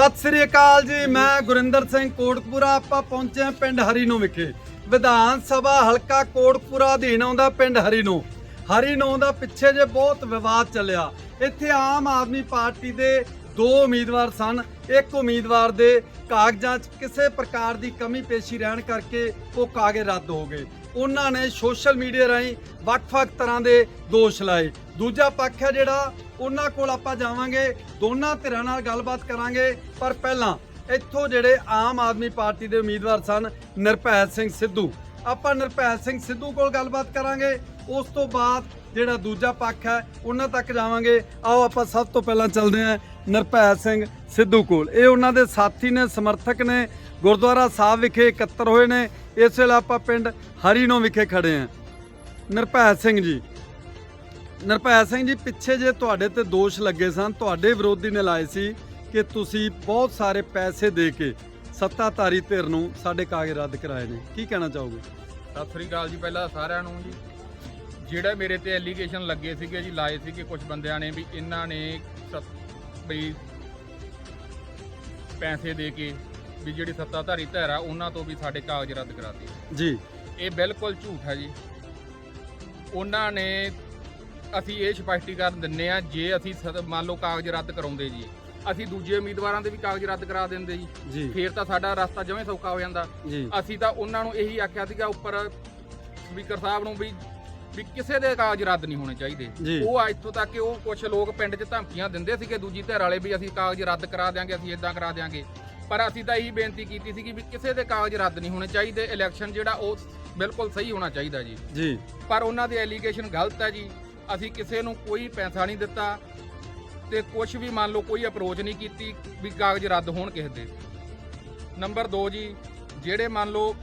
ਸਤਿ ਸ੍ਰੀ ਅਕਾਲ ਜੀ, ਮੈਂ ਗੁਰਿੰਦਰ ਸਿੰਘ ਕੋਟਕਪੂਰਾ, ਆਪਾਂ ਪਹੁੰਚੇ ਹਾਂ ਪਿੰਡ ਹਰੀਨੋ ਵਿਖੇ। ਵਿਧਾਨ ਸਭਾ ਹਲਕਾ ਕੋਟਕਪੂਰਾ ਅਧੀਨ ਆਉਂਦਾ ਪਿੰਡ ਹਰੀਨੋ। ਹਰੀਨੋ ਦਾ ਪਿੱਛੇ ਜੇ ਬਹੁਤ ਵਿਵਾਦ ਚੱਲਿਆ। ਇੱਥੇ ਆਮ ਆਦਮੀ ਪਾਰਟੀ ਦੇ ਦੋ ਉਮੀਦਵਾਰ ਸਨ। ਇੱਕ ਉਮੀਦਵਾਰ ਦੇ ਕਾਗਜ਼ਾਂ 'ਚ ਕਿਸੇ ਪ੍ਰਕਾਰ ਦੀ ਕਮੀ ਪੇਸ਼ੀ ਰਹਿਣ ਕਰਕੇ ਉਹ ਕਾਗਜ਼ ਰੱਦ ਹੋ ਗਏ। ਉਹਨਾਂ ਨੇ ਸੋਸ਼ਲ ਮੀਡੀਆ ਰਾਹੀਂ ਵੱਖ-ਵੱਖ ਤਰ੍ਹਾਂ ਦੇ ਦੋਸ਼ ਲਾਏ। ਦੂਜਾ ਪੱਖ ਹੈ ਜਿਹੜਾ ਉਹਨਾਂ ਕੋਲ ਆਪਾਂ ਜਾਵਾਂਗੇ, ਦੋਨਾਂ ਧਿਰਾਂ ਨਾਲ ਗੱਲਬਾਤ ਕਰਾਂਗੇ। ਪਰ ਪਹਿਲਾਂ ਇੱਥੋਂ ਜਿਹੜੇ ਆਮ ਆਦਮੀ ਪਾਰਟੀ ਦੇ ਉਮੀਦਵਾਰ ਸਨ ਨਿਰਭੈ ਸਿੰਘ ਸਿੱਧੂ। ਆਪਾਂ ਨਿਰਭੈ ਸਿੰਘ ਸਿੱਧੂ ਕੋਲ ਗੱਲਬਾਤ ਕਰਾਂਗੇ। ਉਸ ਤੋਂ ਬਾਅਦ ਜਿਹੜਾ ਦੂਜਾ ਪੱਖ ਹੈ, ਉਹਨਾਂ ਤੱਕ ਜਾਵਾਂਗੇ। ਆਓ ਆਪਾਂ ਸਭ ਤੋਂ ਪਹਿਲਾਂ ਚੱਲਦੇ ਹਾਂ ਨਿਰਭੈ ਸਿੰਘ ਸਿੱਧੂ ਕੋਲ। ਇਹ ਉਹਨਾਂ ਦੇ ਸਾਥੀ ਨੇ, ਸਮਰਥਕ ਨੇ। ਗੁਰਦੁਆਰਾ ਸਾਹਿਬ ਵਿਖੇ ਇਕੱਤਰ ਹੋਏ ਨੇ। ਇਸ ਵੇਲੇ ਆਪਾਂ ਪਿੰਡ ਹਰੀਨੋ ਵਿਖੇ ਖੜੇ ਹਾਂ। ਨਿਰਭੈ ਸਿੰਘ ਜੀ ਨਿਰਭੈ ਸਿੰਘ ਜੀ ਪਿੱਛੇ ਜੇ ਤੁਹਾਡੇ ਤੇ ਦੋਸ਼ ਲੱਗੇ ਸਨ ਤੁਹਾਡੇ ਵਿਰੋਧੀ ਨੇ ਲਾਏ ਸੀ ਕਿ ਤੁਸੀਂ ਬਹੁਤ ਸਾਰੇ ਪੈਸੇ ਦੇ ਕੇ ਸੱਤਾਧਾਰੀ ਧਿਰ ਨੂੰ ਸਾਡੇ ਕਾਗਜ਼ ਰੱਦ ਕਰਾਏ ਨੇ। ਕੀ ਕਹਿਣਾ ਚਾਹੋਗੇ? ਸਤਿ ਸ੍ਰੀ ਅਕਾਲ ਜੀ ਪਹਿਲਾਂ ਸਾਰਿਆਂ ਨੂੰ ਜੀ। ਜਿਹੜੇ ਮੇਰੇ ਤੇ ਐਲੀਗੇਸ਼ਨ ਲੱਗੇ ਸੀਗੇ ਜੀ ਲਾਏ ਸੀਗੇ ਕੁਝ ਬੰਦਿਆਂ ਨੇ ਵੀ ਇਹਨਾਂ ਨੇ ਵੀ ਪੈਸੇ ਦੇ ਕੇ ਵੀ ਜਿਹੜੀ ਸੱਤਾਧਾਰੀ ਧਿਰ ਆ ਉਹਨਾਂ ਤੋਂ ਵੀ ਸਾਡੇ ਕਾਗਜ਼ ਰੱਦ ਕਰਾਤੇ ਜੀ। ਇਹ ਬਿਲਕੁਲ ਝੂਠ ਹੈ ਜੀ। ਉਹਨਾਂ ਨੇ ਅਸੀਂ ਇਹ ਸਪਸ਼ਟੀਕਰਨ ਦਿੰਨੇ ਆ ਜੇ ਅਸੀਂ ਸਦ- ਮੰਨ ਲਓ ਕਾਗਜ਼ ਰੱਦ ਕਰਾਉਂਦੇ ਜੀ ਅਸੀਂ ਦੂਜੇ ਉਮੀਦਵਾਰਾਂ ਦੇ ਵੀ ਕਾਗਜ਼ ਰੱਦ ਕਰਾ ਦਿੰਦੇ ਜੀ ਜੀ। ਫੇਰ ਤਾਂ ਸਾਡਾ ਰਸਤਾ ਜਵੇਂ ਸੌਖਾ ਹੋ ਜਾਂਦਾ। ਜੀ। ਅਸੀਂ ਤਾਂ ਉਹਨਾਂ ਨੂੰ ਇਹੀ ਆਖਿਆ ਸੀਗਾ ਉੱਪਰ ਸਪੀਕਰ ਸਾਹਿਬ ਨੂੰ ਵੀ ਵੀ ਕਿਸੇ ਦੇ ਕਾਗਜ਼ ਰੱਦ ਨਹੀਂ ਹੋਣੇ ਚਾਹੀਦੇ। ਉਹ ਇੱਥੋਂ ਤੱਕ ਕਿ ਉਹ ਕੁਝ ਲੋਕ ਪਿੰਡ 'ਚ ਧਮਕੀਆਂ ਦਿੰਦੇ ਸੀਗੇ ਦੂਜੀ ਧਿਰ ਵਾਲੇ ਵੀ ਅਸੀਂ ਕਾਗਜ਼ ਰੱਦ ਕਰਾ ਦਿਆਂਗੇ ਅਸੀਂ ਇਦਾਂ ਕਰਾ ਦਿਆਂਗੇ। ਪਰ ਅਸੀਂ ਤਾਂ ਇਹੀ ਬੇਨਤੀ ਕੀਤੀ ਸੀਗੀ ਵੀ ਕਿਸੇ ਦੇ ਕਾਗਜ਼ ਰੱਦ ਨਹੀਂ ਹੋਣੇ ਚਾਹੀਦੇ ਇਲੈਕਸ਼ਨ ਜਿਹੜਾ ਉਹ ਬਿਲਕੁਲ ਸਹੀ ਹੋਣਾ ਚਾਹੀਦਾ ਜੀ। ਜੀ। ਪਰ ਉਹਨਾਂ ਦੇ ਐਲੀਗੇਸ਼ਨ ਗਲਤ ਹੈ ਜੀ। ਅਸੀਂ ਕਿਸੇ ਨੂੰ ਕੋਈ ਪੈਸਾ ਨਹੀਂ ਦਿੱਤਾ ਤੇ ਕੁਝ ਵੀ ਮੰਨ ਲਓ ਕੋਈ ਅਪਰੋਚ ਨਹੀਂ ਕੀਤੀ ਵੀ ਕਾਗਜ਼ ਰੱਦ ਹੋਣ ਕਿਸੇ ਦੇ। ਨੰਬਰ 2 ਜੀ, ਜਿਹੜੇ ਮੰਨ ਲਓ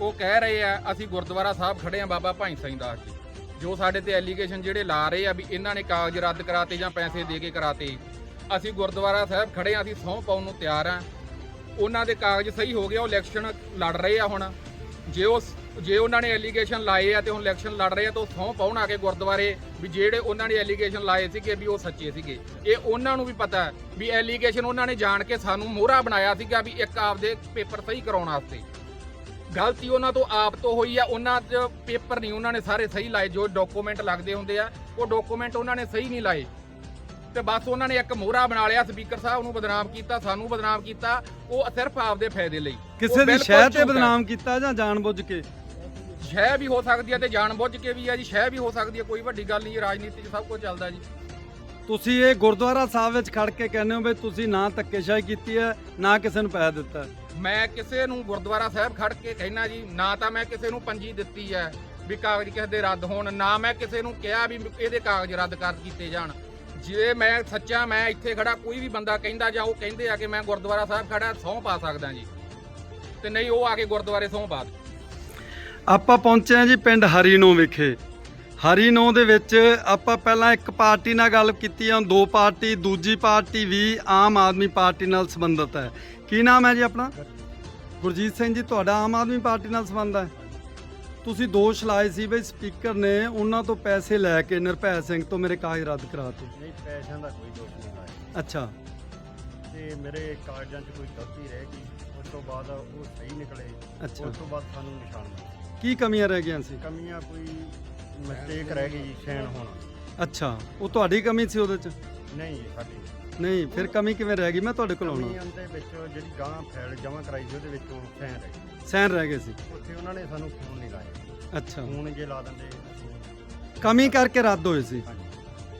ਉਹ ਕਹਿ ਰਹੇ ਆ, ਅਸੀਂ ਗੁਰਦੁਆਰਾ ਸਾਹਿਬ ਖੜੇ ਆ ਬਾਬਾ ਭਾਈ ਸਿੰਘ ਦਾਸ ਜੀ, ਜੋ ਸਾਡੇ ਤੇ ਐਲੀਗੇਸ਼ਨ ਜਿਹੜੇ ਲਾ ਰਹੇ ਆ ਵੀ ਇਹਨਾਂ ਨੇ ਕਾਗਜ਼ ਰੱਦ ਕਰਾਤੇ ਜਾਂ ਪੈਸੇ ਦੇ ਕੇ ਕਰਾਤੇ, ਅਸੀਂ ਗੁਰਦੁਆਰਾ ਸਾਹਿਬ ਖੜੇ ਆ, ਅਸੀਂ ਸਹੁੰ ਪਾਉਣ ਨੂੰ ਤਿਆਰ ਆ। ਉਹਨਾਂ ਦੇ ਕਾਗਜ਼ ਸਹੀ ਹੋ ਗਏ, ਉਹ ਇਲੈਕਸ਼ਨ ਲੜ ਰਹੇ ਆ ਹੁਣ। ਜੇ ਉਹ ਜੇ ਉਹਨਾਂ ਨੇ ਐਲੀਗੇਸ਼ਨ ਲਾਏ ਆ ਤੇ ਹੁਣ ਇਲੈਕਸ਼ਨ ਲੜ ਰਹੇ ਆ ਤਾਂ ਉਹ ਸਹੁੰ ਪਾਉਣ ਆ ਕੇ ਗੁਰਦੁਆਰੇ ਵੀ ਜਿਹੜੇ ਉਹਨਾਂ ਨੇ ਐਲੀਗੇਸ਼ਨ ਲਾਏ ਸੀਗੇ ਵੀ ਉਹ ਸੱਚੇ ਸੀਗੇ। ਇਹ ਉਹਨਾਂ ਨੂੰ ਵੀ ਪਤਾ ਹੈ ਵੀ ਐਲੀਗੇਸ਼ਨ ਉਹਨਾਂ ਨੇ ਜਾਣ ਕੇ ਸਾਨੂੰ ਮੋਹਰਾ ਬਣਾਇਆ ਸੀਗਾ ਵੀ ਇੱਕ ਆਪਦੇ ਪੇਪਰ ਸਹੀ ਕਰਾਉਣ ਵਾਸਤੇ। ਗਲਤੀ ਉਹਨਾਂ ਤੋਂ ਆਪ ਤੋਂ ਹੋਈ ਆ ਉਹਨਾਂ 'ਚ ਪੇਪਰ ਨਹੀਂ ਉਹਨਾਂ ਨੇ ਸਾਰੇ ਸਹੀ ਲਾਏ ਜੋ ਡਾਕੂਮੈਂਟ ਲੱਗਦੇ ਹੁੰਦੇ ਆ ਉਹ ਡਾਕੂਮੈਂਟ ਉਹਨਾਂ ਨੇ ਸਹੀ ਨਹੀਂ ਲਾਏ। ਤੇ ਬਸ ਉਹਨਾਂ ਨੇ ਇੱਕ ਮੋਹਰਾ ਬਣਾ ਲਿਆ ਸਪੀਕਰ ਸਾਹਿਬ ਨੂੰ ਬਦਨਾਮ ਕੀਤਾ ਸਾਨੂੰ ਬਦਨਾਮ ਕੀਤਾ ਉਹ ਸਿਰਫ ਆਪਦੇ ਫਾਇਦੇ ਲਈ। ਕਿਸੇ ਦੀ ਸ਼ਹਿ ਤੇ। ਬਦਨਾਮ ਕੀਤਾ ਜਾਂ ਜਾਣਬੁੱਝ ਕੇ? ਸ਼ਹਿ ਵੀ ਹੋ ਸਕਦੀ ਹੈ ਤੇ ਜਾਣਬੁੱਝ ਕੇ ਵੀ ਹੈ ਜੀ ਸ਼ਹਿ ਵੀ ਹੋ ਸਕਦੀ ਹੈ ਕੋਈ ਵੱਡੀ ਗੱਲ ਨਹੀਂ ਰਾਜਨੀਤੀ 'ਚ ਸਭ ਕੁਝ ਚੱਲਦਾ ਜੀ। ਤੁਸੀਂ ਇਹ ਗੁਰਦੁਆਰਾ ਸਾਹਿਬ ਵਿੱਚ ਖੜ ਕੇ ਕਹਿੰਦੇ ਹੋ ਵੀ ਤੁਸੀਂ ਨਾ ਧੱਕੇਸ਼ਾਹੀ ਕੀਤੀ ਹੈ ਨਾ ਕਿਸੇ ਨੂੰ ਪੈਸਾ ਦਿੱਤਾ ਹੈ। ਮੈਂ ਕਿਸੇ ਨੂੰ ਗੁਰਦੁਆਰਾ ਸਾਹਿਬ ਖੜ ਕੇ ਕਹਿਣਾ ਜੀ ਨਾ ਤਾਂ ਮੈਂ ਕਿਸੇ ਨੂੰ ਪੰਜੀ ਦਿੱਤੀ ਹੈ ਵੀ ਕਾਗਜ਼ ਕਿਸੇ ਦੇ ਰੱਦ ਹੋਣ ਨਾ ਮੈਂ ਕਿਸੇ ਨੂੰ ਕਿਹਾ ਵੀ ਇਹਦੇ ਕਾਗਜ਼ ਰੱਦ ਕਰ ਕੀਤੇ ਜਾਣ। ਜੇ ਮੈਂ ਸੱਚਾ ਮੈਂ ਇੱਥੇ ਖੜਾ ਕੋਈ ਵੀ ਬੰਦਾ ਕਹਿੰਦਾ ਜਾਂ ਉਹ ਕਹਿੰਦੇ ਆ ਕਿ ਮੈਂ ਗੁਰਦੁਆਰਾ ਸਾਹਿਬ ਖੜਾ ਸਹੁੰ ਪਾ ਸਕਦਾ ਜੀ। ਤੇ ਨਹੀਂ ਉਹ ਆ ਕੇ ਗੁਰਦੁਆਰੇ ਸਹੁੰ ਪਾ ਦੇ ਆਪਾਂ ਪਹੁੰਚੇ ਹਾਂ ਜੀ ਪਿੰਡ ਹਰੀਨੋ ਵਿਖੇ। ਹਰੀਨੋ ਦੇ ਵਿੱਚ ਆਪਾਂ ਪਹਿਲਾਂ ਇੱਕ ਪਾਰਟੀ ਨਾਲ ਗੱਲ ਕੀਤੀ ਆ ਦੋ ਪਾਰਟੀ ਦੂਜੀ ਪਾਰਟੀ ਵੀ ਆਮ ਆਦਮੀ ਪਾਰਟੀ ਨਾਲ ਸੰਬੰਧਿਤ ਹੈ। ਕੀ ਨਾਮ ਹੈ ਜੀ ਆਪਣਾ? ਗੁਰਜੀਤ ਸਿੰਘ ਜੀ ਤੁਹਾਡਾ ਆਮ ਆਦਮੀ ਪਾਰਟੀ ਨਾਲ ਸੰਬੰਧ ਹੈ? ਤੁਸੀਂ ਦੋਸ਼ ਲਾਏ ਸੀ ਵੀ ਸਪੀਕਰ ਨੇ ਉਹਨਾਂ ਤੋਂ ਪੈਸੇ ਲੈ ਕੇ ਨਿਰਭੈ ਸਿੰਘ ਤੋਂ ਮੇਰੇ ਕਾਗਜ਼ ਰੱਦ ਕਰਾਤੇ ਨਹੀਂ ਪੈਸਿਆਂ ਦਾ ਕੋਈ ਦੋਸ਼ ਨਹੀਂ ਲਾਇਆ। ਅੱਛਾ। ਤੇ ਮੇਰੇ ਕਾਗਜ਼ਾਂ 'ਚ ਕੋਈ ਗਲਤੀ ਰਹਿ ਗਈ ਉਸ ਤੋਂ ਬਾਅਦ ਉਹ ਸਹੀ ਨਿਕਲੇ ਉਸ ਤੋਂ ਬਾਅਦ ਸਾਨੂੰ ਨਿਸ਼ਾਨ ਮਿਲਿਆ। ਕੀ ਕਮੀਆਂ ਰਹਿ ਗਈਆਂ ਸੀ? ਕਮੀਆਂ ਕੋਈ ਮਿਸਟੇਕ ਰਹਿ ਗਈ ਜੀ ਸੈਨ ਹੋਣਾ। ਅੱਛਾ ਉਹ ਤੁਹਾਡੀ ਕਮੀ ਸੀ ਉਹਦੇ 'ਚ? ਨਹੀਂ ਜੀ ਸਾਡੀ। ਨਹੀਂ ਫਿਰ ਕਮੀ ਕਿਵੇਂ ਰਹਿ ਗਈ? ਮੈਂ ਤੁਹਾਡੇ ਕੋਲ ਆਉਣਾ। ਕਮੀਆਂ ਦੇ ਵਿੱਚ ਜਿਹੜੀ ਗਾਂ ਫਾਈਲ ਜਮ੍ਹਾਂ ਕਰਾਈ ਸੀ ਉਹਦੇ ਵਿੱਚੋਂ ਸੈਨ ਰਹਿ ਗਈ। ਸਹਿਨ ਰਹਿ ਗਏ ਸੀ? ਉੱਥੇ ਉਹਨਾਂ ਨੇ ਸਾਨੂੰ ਫੋਨ ਨਹੀਂ ਲਾਇਆ। ਅੱਛਾ। ਫੋਨ ਜੇ ਲਾ ਦਿੰਦੇ ਕਮੀ ਕਰਕੇ ਰੱਦ ਹੋਏ ਸੀ? ਹਾਂਜੀ।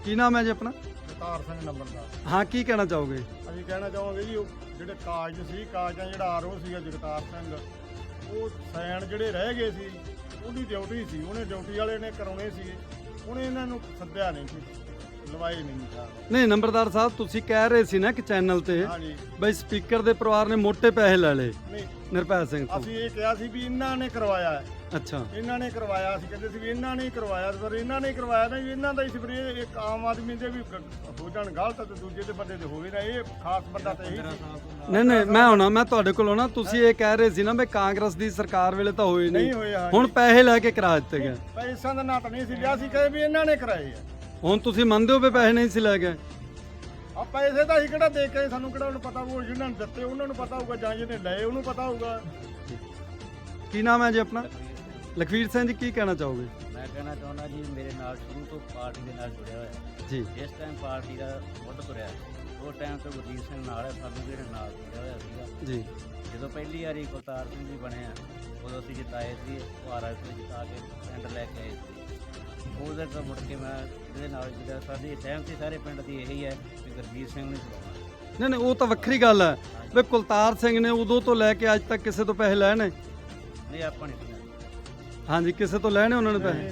ਕੀ ਨਾਮ ਹੈ ਜੀ ਆਪਣਾ? ਜਗਤਾਰ ਸਿੰਘ ਨੰਬਰਦਾਰ। ਹਾਂ ਕੀ ਕਹਿਣਾ ਚਾਹੋਗੇ? ਅਸੀਂ ਕਹਿਣਾ ਚਾਹਾਂਗੇ ਜੀ ਉਹ ਜਿਹੜੇ ਕਾਗਜ਼ ਸੀ ਕਾਗਜ਼ਾਂ ਜਿਹੜਾ ਆਰਓ ਸੀਗਾ ਜਗਤਾਰ ਸਿੰਘ ਉਹ ਸਾਈਨ ਜਿਹੜੇ ਰਹਿ ਗਏ ਸੀ ਉਹਦੀ ਡਿਊਟੀ ਸੀ ਉਹਨੇ ਡਿਊਟੀ ਵਾਲੇ ਨੇ ਕਰਾਉਣੇ ਸੀ ਉਹਨੇ ਇਹਨਾਂ ਨੂੰ ਸੱਦਿਆ ਨਹੀਂ ਸੀ ਲਵਾਈ ਨਹੀਂ ਸੀ। ਨਹੀਂ ਨੰਬਰਦਾਰ ਸਾਹਿਬ ਤੁਸੀਂ ਕਹਿ ਰਹੇ ਸੀ ਨਾ ਕਿ ਚੈਨਲ ਤੇ ਹਾਂਜੀ। ਬਈ ਸਪੀਕਰ ਦੇ ਪਰਿਵਾਰ ਨੇ ਮੋٹے ਪੈਸੇ ਲੈ ਲਏ ਨਹੀਂ। ਨਿਰਭੈ ਸਿੰਘ ਤੋਂ। ਅਸੀਂ ਇਹ ਕਿਹਾ ਸੀ ਵੀ ਇਹਨਾਂ ਨੇ ਕਰਵਾਇਆ ਹੈ। ਅੱਛਾ। ਇਹਨਾਂ ਨੇ ਕਰਵਾਇਆ ਸੀ ਕਹਿੰਦੇ ਸੀ ਵੀ ਇਹਨਾਂ ਨੇ ਹੀ ਕਰਵਾਇਆ ਪਰ ਇਹਨਾਂ ਨੇ ਹੀ ਕਰਵਾਇਆ ਨਹੀਂ ਇਹਨਾਂ ਦਾ ਹੀ ਸੀ ਪਰ ਇਹ ਇੱਕ ਆਮ ਆਦਮੀ ਦੇ ਵੀ ਗ- ਹੋ ਜਾਣ ਗਲਤ ਤੇ ਦੂਜੇ ਦੇ ਬੰਦੇ ਦੇ ਹੋਵੇ ਨਾ ਇਹ ਖਾਸ ਬੰਦਾ ਤਾਂ ਇਹੀ ਸੀ। ਨਹੀਂ ਨਹੀਂ ਮੈਂ ਆਉਣਾ ਮੈਂ ਤੁਹਾਡੇ ਕੋਲ ਆਉਣਾ ਤੁਸੀਂ ਇਹ ਕਹਿ ਰਹੇ ਸੀ ਨਾ ਬਈ ਕਾਂਗਰਸ ਦੀ ਸਰਕਾਰ ਵੇਲੇ ਤਾਂ ਹੋਏ ਨਹੀਂ। ਹੁਣ ਪੈਸੇ ਲੈ ਕੇ ਕਰਾ ਦਿੱਤੇ ਗਏ। ਪੈਸਿਆਂ ਦਾ ਨਾਂ ਤਾਂ ਨਹੀਂ ਸੀ ਲਿਆ ਸੀ ਕਹੇ ਵੀ ਇਹਨਾਂ ਨੇ ਕਰਾਏ ਆ। ਹੁਣ ਤੁਸੀਂ ਮੰਨਦੇ ਹੋ ਵੀ ਪੈਸੇ ਨਹੀਂ ਸੀ ਲੈ ਗਏ? ਆ ਪੈਸੇ ਤਾਂ ਅਸੀਂ ਕਿਹੜਾ ਦੇ ਕੇ ਸਾਨੂੰ ਕਿਹੜਾ ਉਹਨੂੰ ਪਤਾ ਉਹ ਜਿਹਨਾਂ ਨੂੰ ਦਿੱਤੇ ਉਹਨਾਂ ਨੂੰ ਪਤਾ ਹੋਊਗਾ ਜਾਂ ਜਿਹਨੇ ਲਏ ਉਹਨੂੰ ਪਤਾ ਹੋਊਗਾ। ਕੀ ਨਾਮ ਹੈ ਜੀ ਆਪਣਾ? ਲਖਵੀਰ ਸਿੰਘ ਜੀ ਕੀ ਕਹਿਣਾ ਚਾਹੋਗੇ? ਮੈਂ ਕਹਿਣਾ ਚਾਹੁੰਦਾ ਜੀ ਮੇਰੇ ਨਾਲ ਸ਼ੁਰੂ ਤੋਂ ਪਾਰਟੀ ਦੇ ਨਾਲ ਜੁੜਿਆ ਹੋਇਆ ਜੀ। ਜਿਸ ਟਾਈਮ ਪਾਰਟੀ ਦਾ ਮੁੱਢ ਤੁਰਿਆ ਉਹ ਟਾਈਮ ਤੋਂ ਗੁਰਜੀਤ ਸਿੰਘ ਨਾਲ ਹੈ ਸਾਨੂੰ ਇਹਦੇ ਨਾਲ ਜੁੜਿਆ ਹੋਇਆ ਸੀਗਾ। ਜੀ। ਜਦੋਂ ਪਹਿਲੀ ਵਾਰੀ ਕੁਲਤਾਰ ਸਿੰਘ ਜੀ ਬਣਿਆ ਉਦੋਂ ਅਸੀਂ ਜਿਤਾਏ ਸੀ ਕੁਹਾਰਾ ਤੋਂ ਜਿਤਾ ਕੇ ਪਿੰਡ ਲੈ ਕੇ ਆਏ ਸੀ। ਉਹਦੇ ਤੋਂ ਮੁੜ ਕੇ ਮੈਂ ਇਹਦੇ ਨਾਲ ਜੁੜਿਆ ਸਾਡੀ ਸਹਿਮਤੀ ਸਾਰੇ ਪਿੰਡ ਦੀ ਇਹੀ ਹੈ ਕਿ ਗੁਰਜੀਤ ਸਿੰਘ ਨੂੰ ਚਲਾਉਣਾ ਨਹੀਂ ਨਹੀਂ ਉਹ ਤਾਂ ਵੱਖਰੀ ਗੱਲ ਹੈ। ਵੀ ਕੁਲਤਾਰ ਸਿੰਘ ਨੇ ਉਦੋਂ ਤੋਂ ਲੈ ਕੇ ਅੱਜ ਤੱਕ ਕਿਸੇ ਤੋਂ ਪੈਸੇ ਨੇ? ਨਹੀਂ ਆਪਾਂ ਨਹੀਂ ਹਾਂਜੀ ਕਿਸੇ ਤੋਂ ਲੈਣੇ ਉਹਨਾਂ ਨੇ ਪੈਸੇ?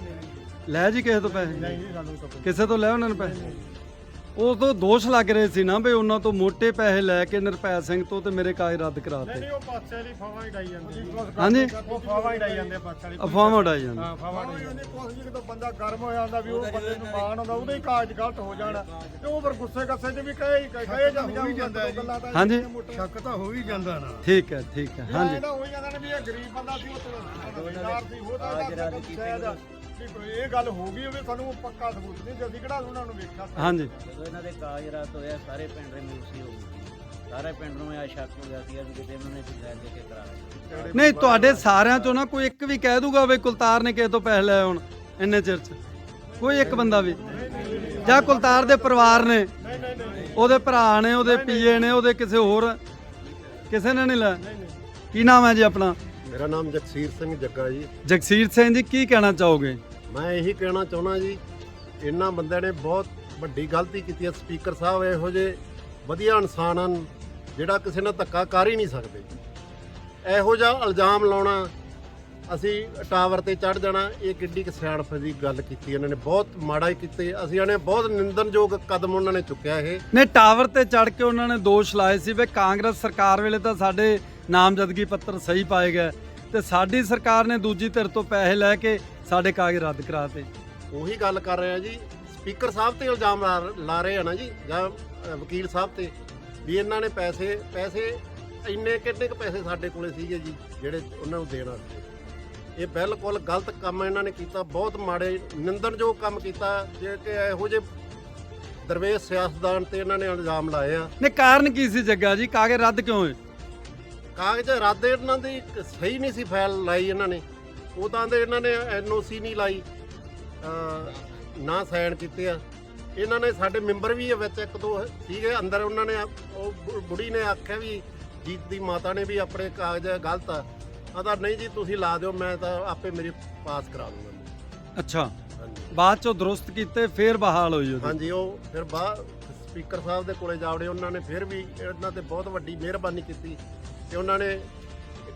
ਲੈ ਜੀ ਕਿਸੇ ਤੋਂ ਪੈਸੇ? ਨਹੀਂ ਸਾਨੂੰ ਕਿਸੇ ਤੋਂ ਲੈ ਉਹਨਾਂ ਨੇ ਪੈਸੇ? ਉਹ ਤੋਂ ਦੋਸ਼ ਲੱਗ ਰਹੇ ਸੀ ਨਾ ਵੀ ਉਹਨਾਂ ਤੋਂ ਮੋٹے ਪੈਸੇ ਲੈ ਕੇ ਨਿਰਭੈ ਸਿੰਘ ਤੋਂ ਤੇ ਮੇਰੇ ਕਾਗਜ਼ ਰੱਦ ਕਰਾਤੇ। ਨਹੀਂ ਉਹ ਪਾਸੇ ਵਾਲੀ ਫਾਵਾ ਹੀ ਡਾਈ ਜਾਂਦੇ। ਜੀ। ਹਾਂਜੀ। ਉਹ ਫਾਵਾ ਹੀ ਡਾਈ ਜਾਂਦੇ ਪਾਸੇ ਵਾਲੀ ਅਫਵਾਹਾਂ ਉਡਾਈ ਜਾਂਦੇ। ਹਾਂ ਫਾਵਾ ਡਾਈ ਜਾਂਦੇ। ਕੁਛ ਜੀ ਜਦੋਂ ਬੰਦਾ ਗਰਮ ਹੋ ਜਾਂਦਾ ਵੀ ਉਹ ਬੰਦੇ ਨੂੰ ਮਾਣ ਆਉਂਦਾ ਉਹਦੇ ਹੀ ਕਾਜ ਗਲਤ ਹੋ ਜਾਣਾ। ਤੇ ਉਹ ਫਿਰ ਗੁੱਸੇ ਗੱਸੇ 'ਚ ਵੀ ਕਹੇ ਹੀ ਕਹੇ ਜਾਂਦਾ ਗੱਲਾਂ ਤਾਂ ਹਾਂਜੀ। ਸ਼ੱਕ ਤਾਂ ਹੋ ਹੀ ਜਾਂਦਾ ਨਾ। ਠੀਕ ਹੈ ਠੀਕ ਹੈ ਹਾਂਜੀ। ਹਾਂਜੀ ਇਹਦਾ ਹੋ ਹੀ ਜਾਂਦਾ ਨਾ ਵੀ ਇਹ ਗਰੀਬ ਬੰਦਾ ਸੀ ਉਹ ਤੋਂ ਰੋਜ਼ਗਾਰ ਸੀ ਉਹ ਤਾਂ ਕਾਜ ਇਹਦਾ ਰੱਦ ਕੀਤੇ ਸ਼ਾਇਦ ਵੀ ਕੋਈ ਇਹ ਗੱਲ ਹੋ ਗਈ ਹੋਵੇ ਸਾਨੂੰ ਪੱਕਾ ਸਬੂਤ ਨਹੀਂ ਤੇ ਅਸੀਂ ਕਿਹੜਾ ਉਹਨਾਂ ਨੂੰ ਵੇਖਿਆ ਸੀ। ਹਾਂਜੀ। ਜਦੋਂ ਇਹਨਾਂ ਦੇ ਕਾਗਜ਼ ਰਾਤ ਹੋਇਆ ਸਾਰੇ ਪਿੰਡ ਦੇ ਮਿਊਸੀ ਹੋ ਗਈ ਸਾਰੇ ਪਿੰਡ ਨੂੰ ਇਹ ਸ਼ੱਕ ਹੋ ਗਿਆ ਸੀ ਕਿ ਕਿਤੇ ਇਹਨਾਂ ਨੇ ਲੈ ਦੇ ਕੇ ਕਰਾ ਲਿਆ। ਨਹੀਂ ਤੁਹਾਡੇ ਸਾਰਿਆਂ ਚੋਂ ਨਾ ਕੋਈ ਇੱਕ ਵੀ ਕਹਿ ਦੂਗਾ ਵੀ ਕੁਲਤਾਰ ਨੇ ਕਿਸੇ ਤੋਂ ਪੈਸੇ ਲਏ ਹੁਣ ਇੰਨੇ ਚਿਰ ਚ। ਕੋਈ ਇੱਕ ਬੰਦਾ ਵੀ। ਜਾਂ ਕੁਲਤਾਰ ਦੇ ਪਰਿਵਾਰ ਨੇ। ਨਹੀਂ ਨਹੀਂ ਨਹੀਂ ਉਹਦੇ ਭਰਾ ਨੇ ਉਹਦੇ ਪੀਏ ਨੇ ਉਹਦੇ ਕਿਸੇ ਹੋਰ। ਕਿਸੇ ਨੇ ਨਹੀਂ ਲਿਆ। ਕੀ ਨਾਮ ਹੈ ਜੀ ਆਪਣਾ? ਮੇਰਾ ਨਾਮ ਜਗਸੀਰ ਸਿੰਘ ਜੱਗਾ ਜੀ। ਜਗਸੀਰ ਸਿੰਘ ਜੀ ਕੀ ਕਹਿਣਾ ਚਾਹੋਗੇ? ਮੈਂ ਇਹੀ ਕਹਿਣਾ ਚਾਹੁੰਦਾ ਜੀ ਇਹਨਾਂ ਬੰਦਿਆਂ ਨੇ ਬਹੁਤ ਵੱਡੀ ਗਲਤੀ ਕੀਤੀ ਹੈ। ਸਪੀਕਰ ਸਾਹਿਬ ਇਹੋ ਜਿਹੇ ਵਧੀਆ ਇਨਸਾਨ ਹਨ ਜਿਹੜਾ ਕਿਸੇ ਨਾਲ ਧੱਕਾ ਕਰ ਹੀ ਨਹੀਂ ਸਕਦੇ। ਇਹੋ ਜਿਹਾ ਇਲਜ਼ਾਮ ਲਾਉਣਾ ਅਸੀਂ ਟਾਵਰ ਤੇ ਚੜ ਜਾਣਾ ਇਹ ਕਿੱਡੀ ਕੁ ਸਿਆਣਪ ਦੀ ਗੱਲ ਕੀਤੀ ਇਹਨਾਂ ਨੇ। ਬਹੁਤ ਮਾੜਾ ਹੀ ਕੀਤੀ। ਅਸੀਂ ਇਹਨੇ ਬਹੁਤ ਨਿੰਦਨਯੋਗ ਕਦਮ ਉਹਨਾਂ ਨੇ ਚੁੱਕਿਆ ਇਹ। ਨੇ ਟਾਵਰ ਤੇ ਚੜ ਕੇ ਉਹਨਾਂ ਨੇ ਦੋਸ਼ ਲਾਏ ਸੀ। ਵੀ ਕਾਂਗਰਸ ਸਰਕਾਰ ਵੇਲੇ ਤਾਂ ਸਾਡੇ ਨਾਮਜ਼ਦਗੀ ਪੱਤਰ ਸਹੀ ਪਾਏ ਗਏ ਤੇ ਸਾਡੀ ਸਰਕਾਰ ਨੇ ਦੂਜੀ ਧਿਰ ਤੋਂ ਪੈਸੇ ਲੈ ਕੇ ਸਾਡੇ ਕਾਗਜ਼ ਰੱਦ ਕਰਾਤੇ। ਉਹੀ ਗੱਲ ਕਰ ਰਹੇ ਆ ਜੀ। ਸਪੀਕਰ ਸਾਹਿਬ ਤੇ ਇਲਜ਼ਾਮ ਲਾ- ਰਹੇ ਆ ਨਾ ਜੀ ਜਾਂ ਵਕੀਲ ਸਾਹਿਬ ਤੇ ਵੀ ਇਹਨਾਂ ਨੇ ਪੈਸੇ ਪੈਸੇ ਇੰਨੇ ਕਿੰਨੇ ਕੁ ਪੈਸੇ ਸਾਡੇ ਕੋਲੇ ਸੀਗੇ ਜੀ ਜਿਹੜੇ ਉਹਨਾਂ ਨੂੰ ਦੇਣ ਵਾਸਤੇ। ਇਹ ਬਿਲਕੁਲ ਗਲਤ ਕੰਮ ਇਹਨਾਂ ਨੇ ਕੀਤਾ ਬਹੁਤ ਮਾੜੇ ਨਿੰਦਣਯੋਗ ਕੰਮ ਕੀਤਾ ਜੇ ਕਿ ਇਹੋ ਜਿਹੇ ਦਰਵੇਸ਼ ਸਿਆਸਤਦਾਨ ਤੇ ਇਹਨਾਂ ਨੇ ਇਲਜ਼ਾਮ ਲਾਏ ਆ। ਨੇ ਕਾਰਨ ਕੀ ਸੀ ਜੱਗਾ ਜੀ? ਕਾਗਜ਼ ਰੱਦ ਕਿਉਂ ਹੋਏ? ਕਾਗਜ਼ ਰੱਦ ਇਹਨਾਂ ਦੀ ਸਹੀ ਨਹੀਂ ਸੀ ਫਾਈਲ ਲਾਈ ਇਹਨਾਂ ਨੇ। ਉਦਾਂ ਦੇ ਇਹਨਾਂ ਨੇ ਐਨਓਸੀ ਨਹੀਂ ਲਾਈ ਨਾ ਸਾਈਨ ਕੀਤੇ ਆ। ਇਹਨਾਂ ਨੇ ਸਾਡੇ ਮੈਂਬਰ ਵੀ ਵਿੱਚ ਇੱਕ ਦੋ ਸੀਗੇ ਅੰਦਰ ਉਹਨਾਂ ਨੇ ਉਹ ਬੁੜੀ ਨੇ ਆਖਿਆ ਵੀ ਜੀਤ ਦੀ ਮਾਤਾ ਨੇ ਵੀ ਆਪਣੇ ਕਾਗਜ਼ ਗਲਤ ਆ। ਆਦਾ ਨਹੀਂ ਜੀ ਤੁਸੀਂ ਲਾ ਦਿਓ ਮੈਂ ਤਾਂ ਆਪੇ ਮੇਰੀ ਪਾਸ ਕਰਾ ਦੂੰਗਾ। ਅੱਛਾ। ਬਾਅਦ ਚੋਂ ਦਰੁਸਤ ਕੀਤੇ ਫੇਰ ਬਹਾਲ ਹੋਈ ਉਹਦੀ। ਹਾਂਜੀ ਉਹ ਫਿਰ ਬਾਅਦ ਸਪੀਕਰ ਸਾਹਿਬ ਦੇ ਕੋਲੇ ਜਾਵੜੇ ਉਹਨਾਂ ਨੇ ਫਿਰ ਵੀ ਇਹਨਾਂ ਤੇ ਬਹੁਤ ਵੱਡੀ ਮਿਹਰਬਾਨੀ ਕੀਤੀ। ਤੇ ਉਹਨਾਂ ਨੇ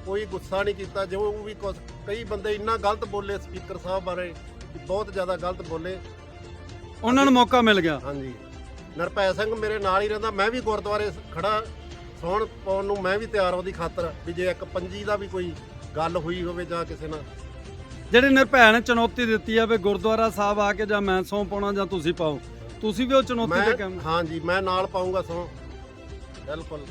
ਕੋਈ ਗੁੱਸਾ ਨਹੀਂ ਕੀਤਾ ਜੋ ਵੀ ਕੁਛ ਕਈ ਬੰਦੇ ਇੰਨਾ ਗਲਤ ਬੋਲੇ ਸਪੀਕਰ ਸਾਹਿਬ ਬਾਰੇ ਕਿ ਬਹੁਤ ਜ਼ਿਆਦਾ ਗਲਤ ਬੋਲੇ। ਉਹਨਾਂ ਨੂੰ ਮੌਕਾ ਮਿਲ ਗਿਆ। ਹਾਂਜੀ। ਨਰਪੈ ਸਿੰਘ ਮੇਰੇ ਨਾਲ ਹੀ ਰਹਿੰਦਾ ਮੈਂ ਵੀ ਗੁਰਦੁਆਰੇ ਖੜਾ ਸੌਣ ਪਾਉਣ ਨੂੰ ਮੈਂ ਵੀ ਤਿਆਰ ਉਹਦੀ ਖਾਤਰ ਵੀ ਜੇ ਇੱਕ ਪੰਜੀ ਦਾ ਵੀ ਕੋਈ ਗੱਲ ਹੋਈ ਹੋਵੇ ਜਾਂ ਕਿਸੇ ਨਾਲ। ਜਿਹੜੀ ਨਿਰਭੈ ਨੇ ਚੁਣੌਤੀ ਦਿੱਤੀ ਆ ਵੀ ਗੁਰਦੁਆਰਾ ਸਾਹਿਬ ਆ ਕੇ ਜਾਂ ਮੈਂ ਸੌਂ ਪਾਉਣਾ ਜਾਂ ਤੁਸੀਂ ਪਾਓ ਤੁਸੀਂ ਵੀ ਉਹ ਚੁਣੌਤੀ ਤੇ ਮੈਂ ਕੰਮ ਹਾਂਜੀ ਮੈਂ ਨਾਲ ਪਾਉਂਗਾ ਸੌ। ਬਿਲਕੁਲ।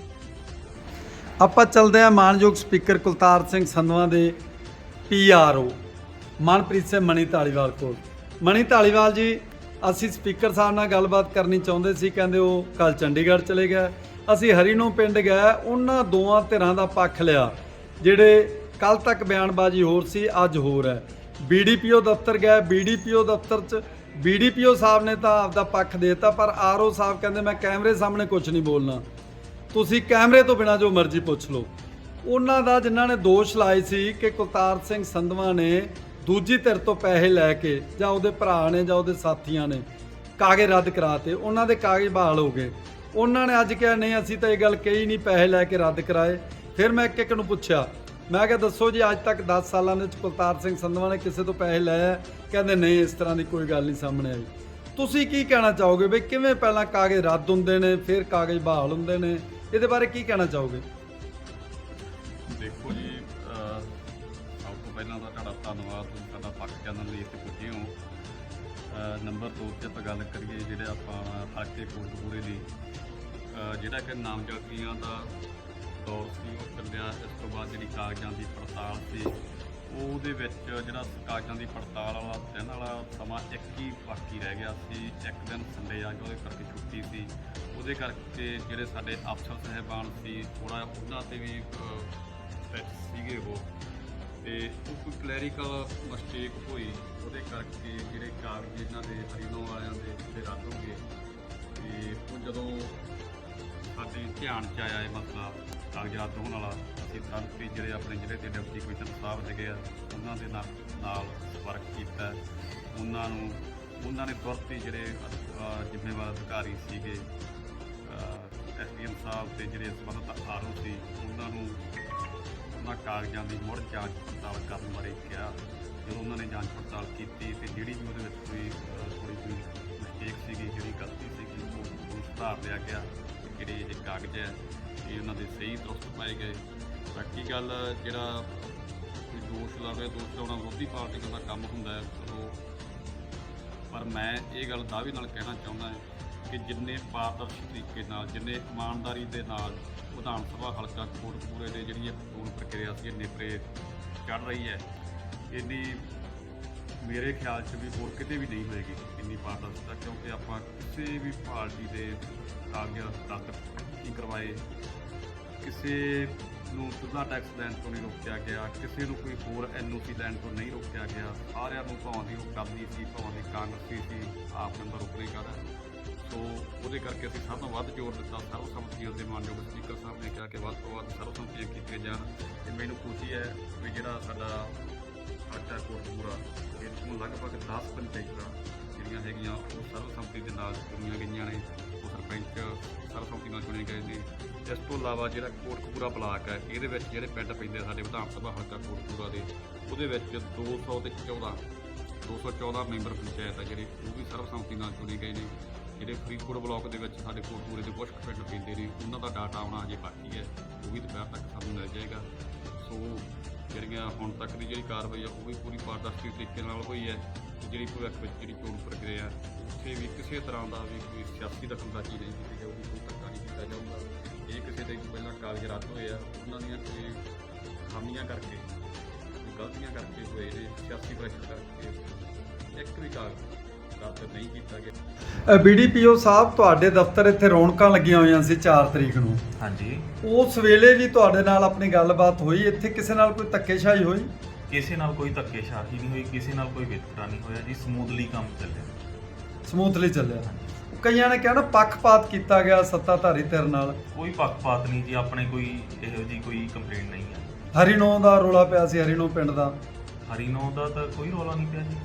ਆਪਾਂ ਚੱਲਦੇ ਆ ਮਾਨਯੋਗ ਸਪੀਕਰ ਕੁਲਤਾਰ ਸਿੰਘ ਸੰਧਵਾ ਦੇ ਪੀਆਰਓ ਮਨਪ੍ਰੀਤ ਸਿੰਘ ਮਣੀ ਢਾਲੀਵਾਲ ਕੋਲ। ਮਣੀ ਢਾਲੀਵਾਲ ਜੀ, ਅਸੀਂ ਸਪੀਕਰ ਸਾਹਿਬ ਨਾਲ ਗੱਲਬਾਤ ਕਰਨੀ ਚਾਹੁੰਦੇ ਸੀ, ਕਹਿੰਦੇ ਉਹ ਕੱਲ ਚੰਡੀਗੜ੍ਹ ਚਲੇ ਗਏ ਅਸੀਂ ਹਰੀ ਨੂੰ ਪਿੰਡ ਗਏ ਉਹਨਾਂ ਦੋਵਾਂ ਧਿਰਾਂ ਦਾ ਪੱਖ ਲਿਆ, ਜਿਹੜੇ ਕੱਲ ਤੱਕ ਬਿਆਨਬਾਜ਼ੀ ਹੋਰ ਸੀ, ਅੱਜ ਹੋਰ ਹੈ। ਬੀਡੀਪੀਓ ਦਫ਼ਤਰ ਗਏ ਬੀਡੀਪੀਓ ਦਫ਼ਤਰ 'ਚ ਬੀਡੀਪੀਓ ਸਾਹਿਬ ਨੇ ਤਾਂ ਆਪਦਾ ਪੱਖ ਦੇਤਾ, ਪਰ ਆਰਓ ਸਾਹਿਬ ਕਹਿੰਦੇ, ਮੈਂ ਕੈਮਰੇ ਸਾਹਮਣੇ ਕੁਝ ਨਹੀਂ ਬੋਲਣਾ। ਤੁਸੀਂ ਕੈਮਰੇ ਤੋਂ ਬਿਨਾ ਜੋ ਮਰਜ਼ੀ ਪੁੱਛ ਲਓ। ਉਹਨਾਂ ਦਾ ਜਿਨ੍ਹਾਂ ਨੇ ਦੋਸ਼ ਲਾਏ ਸੀ ਕਿ ਕੁਲਤਾਰ ਸਿੰਘ ਸੰਧਵਾ ਨੇ ਦੂਜੀ ਧਿਰ ਤੋਂ ਪੈਸੇ ਲੈ ਕੇ ਜਾਂ ਉਹਦੇ ਭਰਾ ਨੇ ਜਾਂ ਉਹਦੇ ਸਾਥੀਆਂ ਨੇ ਕਾਗਜ਼ ਰੱਦ ਕਰਾਤੇ। ਉਹਨਾਂ ਦੇ ਕਾਗਜ਼ ਬਹਾਲ ਹੋ ਗਏ। ਉਹਨਾਂ ਨੇ ਅੱਜ ਕਿਹਾ, ਨਹੀਂ, ਅਸੀਂ ਤਾਂ ਇਹ ਗੱਲ ਕਹੀ ਨਹੀਂ, ਪੈਸੇ ਲੈ ਕੇ ਰੱਦ ਕਰਾਏ। ਫਿਰ ਮੈਂ ਇੱਕ ਇੱਕ ਨੂੰ ਪੁੱਛਿਆ। ਮੈਂ ਕਿਹਾ, ਦੱਸੋ ਜੀ, ਅੱਜ ਤੱਕ 10 ਸਾਲਾਂ ਦੇ ਵਿੱਚ ਕੁਲਤਾਰ ਸਿੰਘ ਸੰਧਵਾ ਨੇ ਕਿਸੇ ਤੋਂ ਪੈਸੇ ਲਏ ਕਹਿੰਦੇ, ਨਹੀਂ, ਇਸ ਤਰ੍ਹਾਂ ਦੀ ਕੋਈ ਗੱਲ ਨਹੀਂ ਸਾਹਮਣੇ ਆਈ। ਤੁਸੀਂ ਕੀ ਕਹਿਣਾ ਚਾਹੋਗੇ ਵੀ ਕਿਵੇਂ ਪਹਿਲਾਂ ਕਾਗਜ਼ ਰੱਦ ਹੁੰਦੇ ਨੇ, ਫਿਰ ਕਾਗਜ਼ ਬਹਾਲ ਹੁੰਦੇ ਨੇ? ਇਹਦੇ ਬਾਰੇ ਕੀ ਕਹਿਣਾ ਚਾਹੋਗੇ? ਦੇਖੋ ਜੀ, ਅਹ ਸਭ ਤੋਂ ਪਹਿਲਾਂ ਤਾਂ ਤੁਹਾਡਾ ਧੰਨਵਾਦ, ਤੁਸੀਂ ਸਾਡਾ ਪੱਖ ਚੈਨਲ ਲਈ ਇੱਥੇ ਪੁੱਜੇ ਹੋ। ਅਹ ਨੰਬਰ 2 ਤੇ ਆਪਾਂ ਗੱਲ ਕਰੀਏ, ਜਿਹੜੇ ਆਪਾਂ ਹਲਕੇ ਕੋਟਕਪੂਰੇ ਦੀ, ਅਹ ਜਿਹੜਾ ਕਿ ਨਾਮਜ਼ਦਗੀਆਂ ਦਾ ਦੌਰ ਸੀ, ਉਹ ਚੱਲਿਆ। ਇਸ ਤੋਂ ਬਾਅਦ ਜਿਹੜੀ ਕਾਗਜ਼ਾਂ ਦੀ ਪੜਤਾਲ ਸੀ, ਉਹਦੇ ਵਿੱਚ ਜਿਹੜਾ ਕਾਗਜ਼ਾਂ ਦੀ ਪੜਤਾਲ ਵਾਲਾ ਦਿਨ ਵਾਲਾ ਸਮਾਂ ਇੱਕ ਹੀ ਬਾਕੀ ਰਹਿ ਗਿਆ ਸੀ। ਇੱਕ ਦਿਨ ਸੰਡੇ ਆ ਗਿਆ ਉਹਦੇ ਕਰਕੇ ਛੁੱਟੀ ਸੀ। ਉਹਦੇ ਕਰਕੇ ਜਿਹੜੇ ਸਾਡੇ ਅਫਸਰ ਸਹਿਬਾਨ ਸੀ ਥੋੜਾ ਉਹਨਾਂ ਤੇ ਵੀ ਸਟ੍ਰੈਚ ਸੀਗੇ ਉਹ। ਤੇ ਉਹ ਕੋਈ ਕਲੈਰੀਕਲ ਮਿਸਟੇਕ ਹੋਈ, ਉਹਦੇ ਕਰਕੇ ਜਿਹੜੇ ਕਾਗਜ਼ ਇਹਨਾਂ ਦੇ ਹਰੀਨੋ ਵਾਲਿਆਂ ਦੇ ਜਿਹੜੇ ਰੱਦ ਹੋ ਗਏ। ਤੇ ਉਹ ਜਦੋਂ ਸਾਡੇ ਧਿਆਨ ਚ ਆਇਆ ਇਹ ਮਸਲਾ, ਕਾਗਜ਼ ਰੱਦ ਹੋਣ ਵਾਲਾ, ਅਸੀਂ ਤੁਰੰਤ ਹੀ ਜਿਹੜੇ ਆਪਣੇ ਜ਼ਿਲ੍ਹੇ ਦੇ ਡਿਪਟੀ ਕਮਿਸ਼ਨਰ ਸਾਹਿਬ ਹੈਗੇ ਆ ਉਹਨਾਂ ਦੇ ਨਾਲ ਨਾਲ ਸੰਪਰਕ ਕੀਤਾ। ਉਹਨਾਂ ਨੂੰ ਉਹਨਾਂ ਨੇ ਤੁਰੰਤ ਹੀ ਜਿਹੜੇ ਜ਼ਿੰਮੇਵਾਰ ਅਧਿਕਾਰੀ ਸੀਗੇ ਐਸਡੀਐਮ ਸਾਹਿਬ ਤੇ ਜਿਹੜੇ ਸੰਬੰਧਿਤ ਆਰਓ ਸੀ ਉਹਨਾਂ ਨੂੰ ਉਹਨਾਂ ਕਾਗਜ਼ਾਂ ਦੀ ਮੁੜ ਜਾਂਚ ਪੜਤਾਲ ਕਰਨ ਬਾਰੇ ਕਿਹਾ। ਜਦੋਂ ਉਹਨਾਂ ਨੇ ਜਾਂਚ ਪੜਤਾਲ ਕੀਤੀ ਤੇ ਜਿਹੜੀ ਵੀ ਉਹਦੇ ਵਿੱਚ ਕੋਈ ਅਹ, ਥੋੜੀ ਕੋਈ ਮਿਸਟੇਕ ਸੀਗੀ ਜਿਹੜੀ ਗਲਤੀ ਸੀਗੀ ਉਹ ਸੁਧਾਰ ਲਿਆ ਗਿਆ ਜਿਹੜੇ ਇਹ ਕਾਗਜ਼ ਹੈ ਇਹ ਉਹਨਾਂ ਦੇ ਸਹੀ ਦਰੁਸਤ ਪਾਏ ਗਏ। ਬਾਕੀ ਗੱਲ ਜਿਹੜਾ ਕੋਈ ਦੋਸ਼ ਲਾਵੇ ਦੋਸ਼ ਲਾਉਣਾ ਵਿਰੋਧੀ ਪਾਰਟੀ ਦਾ ਕੰਮ ਹੁੰਦਾ ਹੈ ਪਰ ਮੈਂ ਇਹ ਗੱਲ ਦਾਅਵੇ ਨਾਲ ਕਹਿਣਾ ਚਾਹੁੰਦਾ ਹਾਂ ਕਿ ਜਿੰਨੇ ਪਾਰਦਰਸ਼ੀ ਤਰੀਕੇ ਨਾਲ, ਜਿੰਨੇ ਇਮਾਨਦਾਰੀ ਦੇ ਨਾਲ ਵਿਧਾਨ ਸਭਾ ਹਲਕਾ ਕੋਟਕਪੂਰੇ ਦੇ ਜਿਹੜੀ ਇਹ ਚੋਣ ਪ੍ਰਕਿਰਿਆ ਸੀ, ਇਹ ਨੇਪਰੇ ਚੜ ਰਹੀ ਹੈ, ਇੰਨੀ ਮੇਰੇ ਖਿਆਲ 'ਚ ਵੀ ਹੋਰ ਕਿਤੇ ਵੀ ਨਹੀਂ ਹੋਏਗੀ ਇੰਨੀ ਪਾਰਦਰਸ਼ਤਾ, ਕਿਉਂਕਿ ਆਪਾਂ ਕਿਸੇ ਵੀ ਪਾਰਟੀ ਦੇ ਕਾਗਜ਼ ਰੱਦ ਨਹੀਂ ਕਰਵਾਏ। ਕਿਸੇ ਨੂੰ ਸਿੱਧਾ ਟੈਕਸ ਲੈਣ ਤੋਂ ਨਹੀਂ ਰੋਕਿਆ ਗਿਆ, ਕਿਸੇ ਨੂੰ ਕੋਈ ਹੋਰ ਐਨਓਸੀ ਲੈਣ ਤੋਂ ਨਹੀਂ ਰੋਕਿਆ ਗਿਆ। ਸਾਰਿਆਂ ਨੂੰ ਭਾਵੇਂ ਦੀ ਉਹ ਕਰਦੀ ਸੀ, ਭਾਵੇਂ ਦੀ ਕਾਂਗਰਸੀ ਸੀ, ਆਪ ਨੰਬਰ ਉੱਪਰੇ ਕਰਦਾ ਸੋ ਉਹਦੇ ਕਰਕੇ ਅਸੀਂ ਸਭ ਤੋਂ ਵੱਧ ਜ਼ੋਰ ਦਿੱਤਾ ਸਰਵਸੰਮਤੀਆਂ ਦੇ ਮਾਨਯੋਗ ਸਪੀਕਰ ਸਾਹਿਬ ਨੇ ਕਿਹਾ ਕਿ ਵੱਧ ਤੋਂ ਵੱਧ ਸਰਵਸੰਮਤੀਆਂ ਕੀਤੀਆਂ ਜਾਣ। ਤੇ ਮੈਨੂੰ ਖੁਸ਼ੀ ਹੈ ਵੀ ਜਿਹੜਾ ਸਾਡਾ ਹਲਕਾ ਕੋਟਪੂਰਾ ਇਹ ਤੋਂ ਲਗਭਗ 10 ਪੰਚਾਇਤਾਂ ਜਿਹੜੀਆਂ ਹੈਗੀਆਂ, ਉਹ ਸਰਵਸੰਮਤੀ ਦੇ ਨਾਲ ਚੁਣੀਆਂ ਗਈਆਂ ਨੇ। ਉਹ ਸਰਪੰਚ ਸਰਵਸੰਮਤੀ ਨਾਲ ਚੁਣੇ ਗਏ ਨੇ। ਇਸ ਤੋਂ ਇਲਾਵਾ ਜਿਹੜਾ ਕੋਟਕਪੂਰਾ ਬਲਾਕ ਹੈ, ਇਹਦੇ ਵਿੱਚ ਜਿਹੜੇ ਪਿੰਡ ਪੈਂਦੇ ਸਾਡੇ ਵਿਧਾਨ ਸਭਾ ਹਲਕਾ ਕੋਟਕਪੂਰਾ ਦੇ, ਉਹਦੇ ਵਿੱਚ 200 ਤੇ 14 214 ਮੈਂਬਰ ਪੰਚਾਇਤ ਆ ਜਿਹੜੇ, ਉਹ ਵੀ ਸਰਵਸੰਮਤੀ ਨਾਲ ਚੁਣੇ ਗਏ ਨੇ। ਜਿਹੜੇ ਫਰੀਦਕੋਟ ਬਲਾਕ ਦੇ ਵਿੱਚ ਸਾਡੇ ਕੋਟਕਪੂਰੇ ਦੇ ਕੁਝ ਕੁ ਪਿੰਡ ਪੈਂਦੇ ਨੇ, ਉਹਨਾਂ ਦਾ ਡਾਟਾ ਆਉਣਾ ਅਜੇ ਬਾਕੀ ਹੈ। ਉਹ ਵੀ ਦੁਪਹਿਰ ਤੱਕ ਸਾਨੂੰ ਮਿਲ ਜਾਏਗਾ। ਸੋ ਜਿਹੜੀਆਂ ਹੁਣ ਤੱਕ ਦੀ ਜਿਹੜੀ ਕਾਰਵਾਈ ਆ, ਉਹ ਵੀ ਪੂਰੀ ਪਾਰਦਰਸ਼ੀ ਤਰੀਕੇ ਨਾਲ ਹੋਈ ਹੈ। ਜਿਹੜੀ ਭਵਿੱਖ ਵਿੱਚ ਜਿਹੜੀ ਚੋਣ ਪ੍ਰਕਿਰਿਆ ਉੱਥੇ ਵੀ ਕਿਸੇ ਤਰ੍ਹਾਂ ਦਾ ਵੀ ਕੋਈ ਸਿਆਸੀ ਦਖਲਅੰਦਾਜ਼ੀ ਨਹੀਂ ਕੀਤੀ ਜਾਊਗੀ, ਕੋਈ ਧੱਕਾ ਨਹੀਂ ਕੀਤਾ ਜਾਊਗਾ। ਇਹ ਕਿਸੇ ਦੇ ਪਹਿਲਾਂ ਕਾਗਜ਼ ਰੱਦ ਹੋਏ ਆ, ਉਹਨਾਂ ਦੀਆਂ ਕੋਈ ਖਾਮੀਆਂ ਕਰਕੇ ਗਲਤੀਆਂ ਕਰਕੇ ਹੋਏ ਨੇ, ਸਿਆਸੀ ਪ੍ਰੈਸ਼ਰ ਕਰਕੇ। ਇੱਕ ਵੀ ਕਾਗਜ਼ ਰੱਦ ਨਹੀਂ ਕੀਤਾ ਗਿਆ। ਬੀਡੀਪੀਓ ਸਾਹਿਬ ਤੁਹਾਡੇ ਦਫ਼ਤਰ ਇੱਥੇ ਰੌਣਕਾਂ ਲੱਗੀਆਂ ਹੋਈਆਂ ਸੀ 4 ਤਰੀਕ ਨੂੰ। ਹਾਂਜੀ। ਉਸ ਵੇਲੇ ਵੀ ਤੁਹਾਡੇ ਨਾਲ ਆਪਣੀ ਗੱਲਬਾਤ ਹੋਈ? ਇੱਥੇ ਕਿਸੇ ਨਾਲ ਕੋਈ ਧੱਕੇਸ਼ਾਹੀ ਹੋਈ? ਕਿਸੇ ਨਾਲ ਕੋਈ ਧੱਕੇਸ਼ਾਹੀ ਨਹੀਂ ਹੋਈ ਕਿਸੇ ਨਾਲ ਕੋਈ ਵਿਤਕਰਾ ਨਹੀਂ ਹੋਇਆ ਜੀ ਸਮੂਥਲੀ ਕੰਮ ਚੱਲਿਆ। ਸਮੂਥਲੀ ਚੱਲਿਆ। ਕਈਆਂ ਨੇ ਕਿਹਾ ਨਾ ਪੱਖਪਾਤ ਕੀਤਾ ਗਿਆ ਸੱਤਾਧਾਰੀ ਧਿਰ ਨਾਲ। ਕੋਈ ਪੱਖਪਾਤ ਨਹੀਂ ਜੀ ਆਪਣੇ ਕੋਈ ਇਹੋ ਜੀ ਕੋਈ ਕੰਪਲੇਂਟ ਨਹੀਂ ਹੈ। ਹਰੀਨੋ ਦਾ ਰੋਲਾ ਪਿਆ ਸੀ ਹਰੀਨੋ ਪਿੰਡ ਦਾ। ਹਰੀਨੋ ਦਾ ਤਾਂ ਕੋਈ ਰੋਲਾ ਨਹੀਂ ਪਿਆ ਜੀ।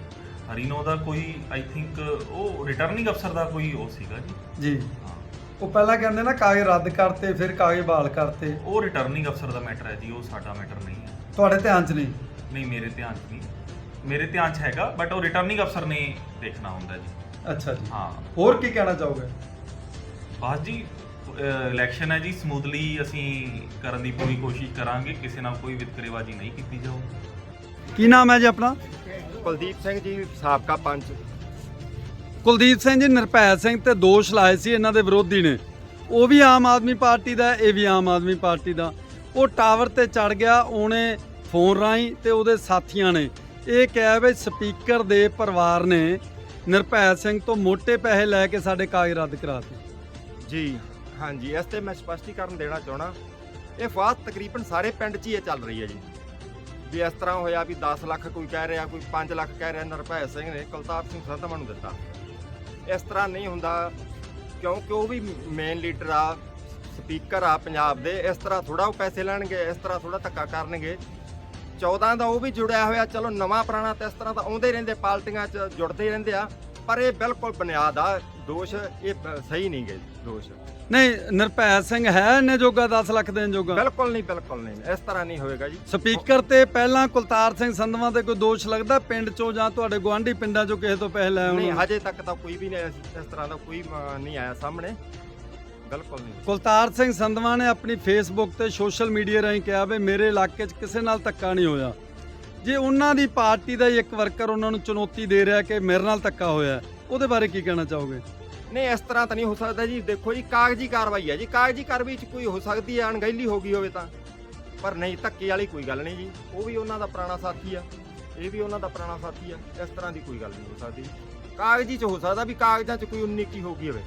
ਹਰੀਨੋ ਦਾ ਕੋਈ ਆਈ ਥਿੰਕ ਉਹ ਰਿਟਰਨਿੰਗ ਅਫਸਰ ਦਾ ਕੋਈ ਉਹ ਸੀਗਾ ਜੀ। ਜੀ। ਹਾਂ। ਉਹ ਪਹਿਲਾਂ ਕਹਿੰਦੇ ਨਾ ਕਾਗਜ਼ ਰੱਦ ਕਰਤੇ ਫਿਰ ਕਾਗਜ਼ ਬਹਾਲ ਕਰਤੇ। ਉਹ ਰਿਟਰਨਿੰਗ ਅਫਸਰ ਦਾ ਮੈਟਰ ਹੈ ਜੀ ਉਹ ਸਾਡਾ ਮੈਟਰ ਨਹੀਂ ਹੈ। ਤੁਹਾਡੇ ਧਿਆਨ 'ਚ ਨਹੀਂ? ਨਹੀਂ ਮੇਰੇ ਧਿਆਨ 'ਚ ਨਹੀਂ। ਮੇਰੇ ਧਿਆਨ 'ਚ ਹੈਗਾ ਬਟ ਉਹ ਰਿਟਰਨਿੰਗ ਅਫਸਰ ਨੇ ਦੇਖਣਾ ਹੁੰਦਾ ਜੀ। ਅੱਛਾ ਜੀ। ਹਾਂ। ਹੋਰ ਕੀ ਕਹਿਣਾ ਚਾਹੋਗੇ? ਬਸ ਜੀ ਇਲੈਕਸ਼ਨ ਹੈ ਜੀ ਸਮੂਥਲੀ ਅਸੀਂ ਕਰਨ ਦੀ ਪੂਰੀ ਕੋਸ਼ਿਸ਼ ਕਰਾਂਗੇ ਕਿਸੇ ਨਾਲ ਕੋਈ ਵਿਤਕਰੇਬਾਜ਼ੀ ਨਹੀਂ ਕੀਤੀ ਜਾਊਗੀ। ਕੀ ਨਾਮ ਹੈ ਜੀ ਆਪਣਾ? ਕੁਲਦੀਪ ਸਿੰਘ ਜੀ ਸਾਬਕਾ ਪੰਚ। ਕੁਲਦੀਪ ਸਿੰਘ ਜੀ ਨਿਰਭੈ ਸਿੰਘ ਤੇ ਦੋਸ਼ ਲਾਏ ਸੀ ਇਹਨਾਂ ਦੇ ਵਿਰੋਧੀ ਨੇ। ਉਹ ਵੀ ਆਮ ਆਦਮੀ ਪਾਰਟੀ ਦਾ ਇਹ ਵੀ ਆਮ ਆਦਮੀ ਪਾਰਟੀ ਦਾ। ਉਹ ਟਾਵਰ ਤੇ ਚੜ ਗਿਆ ਉਹਨੇ ਫੋਨ ਰਾਹੀਂ ਤੇ ਉਹਦੇ ਸਾਥੀਆਂ ਨੇ। ਇਹ ਕਿਹਾ ਵੀ ਸਪੀਕਰ ਦੇ ਪਰਿਵਾਰ ਨੇ ਨਿਰਭੈ ਸਿੰਘ ਤੋਂ ਮੋٹے ਪੈਸੇ ਲੈ ਕੇ ਸਾਡੇ ਕਾਗਜ਼ ਰੱਦ ਕਰਾਤੇ। ਜੀ ਹਾਂਜੀ ਇਸ ਤੇ ਮੈਂ ਸਪਸ਼ਟੀਕਰਨ ਦੇਣਾ ਚਾਹਣਾ ਇਹ ਫਾਤ ਤਕਰੀਬਨ ਸਾਰੇ ਪਿੰਡ 'ਚ ਹੀ ਇਹ ਚੱਲ ਰਹੀ ਹੈ ਜੀ। ਵੀ ਇਸ ਤਰ੍ਹਾਂ ਹੋਇਆ ਵੀ 10 ਲੱਖ ਕੋਈ ਕਹਿ ਰਿਹਾ, ਕੋਈ 5 ਲੱਖ ਕਹਿ ਰਿਹਾ, ਨਿਰਭੈ ਸਿੰਘ ਨੇ ਕੁਲਤਾਰ ਸਿੰਘ ਸੰਧਵਾ ਨੂੰ ਦਿੱਤਾ। ਇਸ ਤਰ੍ਹਾਂ ਨਹੀਂ ਹੁੰਦਾ, ਕਿਉਂਕਿ ਉਹ ਵੀ ਮੇਨ ਲੀਡਰ ਆ ਸਪੀਕਰ ਆ ਪੰਜਾਬ ਦੇ, ਇਸ ਤਰ੍ਹਾਂ ਥੋੜਾ ਉਹ ਪੈਸੇ ਲੈਣਗੇ, ਇਸ ਤਰ੍ਹਾਂ ਥੋੜਾ ਧੱਕਾ ਕਰਨਗੇ। 14 ਦਾ ਉਹ ਵੀ ਜੁੜਿਆ ਹੋਇਆ, ਚਲੋ ਨਵਾਂ ਪੁਰਾਣਾ ਤੇ ਇਸ ਤਰ੍ਹਾਂ ਤਾਂ ਆਉਂਦੇ ਰਹਿੰਦੇ, ਪਾਰਟੀਆਂ 'ਚ ਜੁੜਦੇ ਰਹਿੰਦੇ ਆ, ਪਰ ਇਹ ਬਿਲਕੁਲ ਬੁਨਿਆਦ ਆ। ਦੋਸ਼ ਇਹ ਸਹੀ ਨਹੀਂ ਗਏ ਦੋਸ਼। ਨਹੀਂ ਨਿਰਭੈ ਸਿੰਘ ਹੈ ਇਹਨੇ ਜੋਗਾ 10 ਲੱਖ ਦੇਣ ਜੋਗਾ। ਬਿਲਕੁਲ ਨਹੀਂ ਬਿਲਕੁਲ ਨਹੀਂ। ਇਸ ਤਰ੍ਹਾਂ ਨਹੀਂ ਹੋਏਗਾ ਜੀ। ਸਪੀਕਰ ਤੇ ਪਹਿਲਾਂ ਕੁਲਤਾਰ ਸਿੰਘ ਸੰਧਵਾਂ ਤੇ ਕੋਈ ਦੋਸ਼ ਲੱਗਦਾ ਪਿੰਡ ਚੋਂ ਜਾਂ ਤੁਹਾਡੇ ਗੁਆਂਢੀ ਪਿੰਡਾਂ ਚੋਂ ਕਿਸੇ ਤੋਂ ਪੈਸੇ ਲੈ ਨਹੀਂ ਆਉਣ ਹਜੇ ਤੱਕ ਤਾਂ ਕੋਈ ਵੀ ਨਹੀਂ ਇਸ ਇਸ ਤਰ੍ਹਾਂ ਦਾ ਕੋਈ ਅ, ਨਹੀਂ ਆਇਆ ਸਾਹਮਣੇ। ਬਿਲਕੁਲ ਨਹੀਂ। ਕੁਲਤਾਰ ਸਿੰਘ ਸੰਧਵਾਂ ਨੇ ਆਪਣੀ ਫੇਸਬੁੱਕ ਤੇ ਸੋਸ਼ਲ ਮੀਡੀਆ ਰਾਹੀਂ ਕਿਹਾ ਵੀ ਮੇਰੇ ਇਲਾਕੇ 'ਚ ਕਿਸੇ ਨਾਲ ਧੱਕਾ ਨਹੀਂ ਹੋਇਆ। ਜੇ ਉਹਨਾਂ ਦੀ ਪਾਰਟੀ ਦਾ ਹੀ ਇੱਕ ਵਰਕਰ ਉਹਨਾਂ ਨੂੰ ਚੁਣੌਤੀ ਦੇ ਰਿਹਾ ਕਿ ਮੇਰੇ ਨਾਲ ਧੱਕਾ ਹੋਇਆ ਉਹਦੇ ਬਾਰੇ ਕੀ ਕਹਿਣਾ ਚਾਹੋਗੇ? ਨਹੀਂ ਇਸ ਤਰ੍ਹਾਂ ਤਾਂ ਨਹੀਂ ਹੋ ਸਕਦਾ ਜੀ। ਦੇਖੋ ਜੀ ਕਾਗਜ਼ੀ ਕਾਰਵਾਈ ਹੈ ਜੀ। ਕਾਗਜ਼ੀ ਕਾਰਵਾਈ 'ਚ ਕੋਈ ਹੋ ਸਕਦੀ ਹੈ ਅਣਗਹਿਲੀ ਹੋ ਗਈ ਹੋਵੇ ਤਾਂ। ਪਰ ਨਹੀਂ ਧੱਕੇ ਵਾਲੀ ਕੋਈ ਗੱਲ ਨਹੀਂ ਜੀ। ਉਹ ਵੀ ਉਹਨਾਂ ਦਾ ਪੁਰਾਣਾ ਸਾਥੀ ਆ। ਇਹ ਵੀ ਉਹਨਾਂ ਦਾ ਪੁਰਾਣਾ ਸਾਥੀ ਆ। ਇਸ ਤਰ੍ਹਾਂ ਦੀ ਕੋਈ ਗੱਲ ਨਹੀਂ ਹੋ ਸਕਦੀ। ਕਾਗਜ਼ੀ 'ਚ ਹੋ ਸਕਦਾ ਵੀ ਕਾਗਜ਼ਾਂ 'ਚ ਕੋਈ 19 ਕੀ ਹੋ ਗਈ ਹੋਵੇ।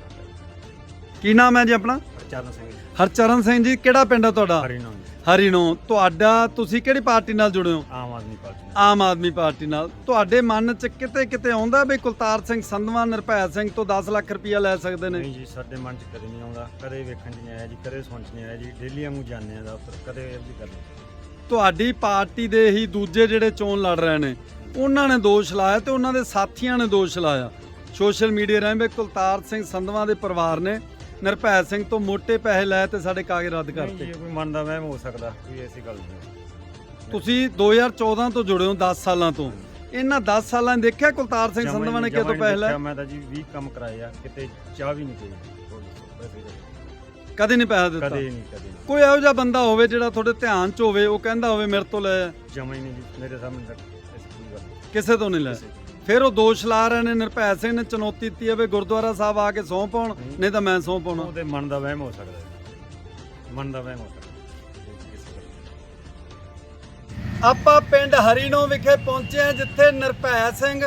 ਕੀ ਨਾਮ ਹੈ ਜੀ ਆਪਣਾ? ਚਰਨ ਸਿੰਘ ਹਰਚਰਨ ਸਿੰਘ ਜੀ ਕਿਹੜਾ ਪਿੰਡ ਹੈ ਤੁਹਾਡਾ? ਹਰੀਨੋ ਹਰੀਨੋ ਤੁਹਾਡਾ ਤੁਸੀਂ ਕਿਹੜੀ ਪਾਰਟੀ ਨਾਲ ਜੁੜੇ ਹੋ? ਆਮ ਆਦਮੀ ਪਾਰਟੀ ਆਮ ਆਦਮੀ ਪਾਰਟੀ ਨਾਲ। ਤੁਹਾਡੇ ਮਨ 'ਚ ਕਿਤੇ ਕਿਤੇ ਆਉਂਦਾ ਵੀ ਕੁਲਤਾਰ ਸਿੰਘ ਸੰਧਵਾ ਨਿਰਭੈ ਸਿੰਘ ਤੋਂ 10 ਲੱਖ ਰੁਪਇਆ ਲੈ ਸਕਦੇ ਨੇ? ਨਹੀਂ ਜੀ ਸਾਡੇ ਮਨ 'ਚ ਕਦੇ ਨਹੀਂ ਆਉਂਦਾ। ਕਦੇ ਵੇਖਣ 'ਚ ਨਹੀਂ ਆਇਆ ਜੀ ਕਦੇ ਸੁਣ 'ਚ ਨਹੀਂ ਆਇਆ ਜੀ। ਡੇਲੀ ਵਾਂਗੂ ਜਾਂਦੇ ਆ ਦਫ਼ਤਰ ਕਦੇ ਇਹ ਵੀ ਗੱਲ ਨਹੀਂ। ਤੁਹਾਡੀ ਪਾਰਟੀ ਦੇ ਹੀ ਦੂਜੇ ਜਿਹੜੇ ਚੋਣ ਲੜ ਰਹੇ ਨੇ ਉਹਨਾਂ ਨੇ ਦੋਸ਼ ਲਾਇਆ ਤੇ ਉਹਨਾਂ ਦੇ ਸਾਥੀਆਂ ਨੇ ਦੋਸ਼ ਲਾਇਆ। ਸੋਸ਼ਲ ਮੀਡੀਆ ਰਾਹੀਂ ਵੀ ਕੁਲਤਾਰ ਸਿੰਘ ਸੰਧਵਾ ਦੇ ਪਰਿਵਾਰ ਨੇ ਨਿਰਭੈ ਸਿੰਘ ਤੋਂ ਮੋٹے ਪੈਸੇ ਲਏ ਤੇ ਸਾਡੇ ਕਾਗਜ਼ ਰੱਦ ਕਰਤੇ। ਕੋਈ ਮਨ ਦਾ ਵਹਿਮ ਹੋ ਸਕਦਾ ਕੋਈ ਐਸੀ ਗੱਲ ਨਹੀਂ। ਤੁਸੀਂ 2014 ਤੋਂ ਜੁੜੇ ਹੋ 10 ਸਾਲਾਂ ਤੋਂ। ਇਹਨਾਂ 10 ਸਾਲਾਂ ਦੇਖਿਆ ਕੁਲਤਾਰ ਸਿੰਘ ਸੰਧਵਾ ਨੇ ਕਿਤੋਂ ਪੈਸੇ ਲਏ? ਮੈਂ ਤਾਂ ਜੀ 20 ਕੰਮ ਕਰਾਏ ਆ ਕਿਤੇ ਚਾਹ ਵੀ ਨਹੀਂ ਪਈ ਕਦੇ ਨਹੀਂ ਪੈਸਾ ਦਿੱਤਾ? ਕਦੇ ਨਹੀਂ ਕਦੇ ਕੋਈ ਇਹੋ ਜਿਹਾ ਬੰਦਾ ਹੋਵੇ ਜਿਹੜਾ ਤੁਹਾਡੇ ਧਿਆਨ 'ਚ ਹੋਵੇ ਉਹ ਕਹਿੰਦਾ ਹੋਵੇ ਮੇਰੇ ਤੋਂ ਲੈ ਜਮਾ ਹੀ ਨਹੀਂ ਜੀ ਮੇਰੇ ਸਾਹਮਣੇ। ਕਿਸੇ ਤੋਂ ਨਹੀਂ ਲੈ। ਫਿਰ ਉਹ ਦੋਸ਼ ਲਾ ਰਹੇ ਨੇ ਨਿਰਭੈ ਸਿੰਘ ਨੇ ਚੁਣੌਤੀ ਦਿੱਤੀ ਹੈ ਵੀ ਗੁਰਦੁਆਰਾ ਸਾਹਿਬ ਆ ਕੇ ਸਹੁੰ ਪਾਉਣ ਨਹੀਂ ਤਾਂ ਮੈਂ ਸਹੁੰ ਪਾਉਣਾ। ਉਹਦੇ ਮਨ ਦਾ ਵਹਿਮ ਹੋ ਸਕਦਾ ਹੈ। ਮਨ ਦਾ ਵਹਿਮ ਹੋ ਸਕਦਾ। ਆਪਾਂ ਪਿੰਡ ਹਰੀਨੋ ਵਿਖੇ ਪਹੁੰਚੇ ਹਾਂ ਜਿੱਥੇ ਨਿਰਭੈ ਸਿੰਘ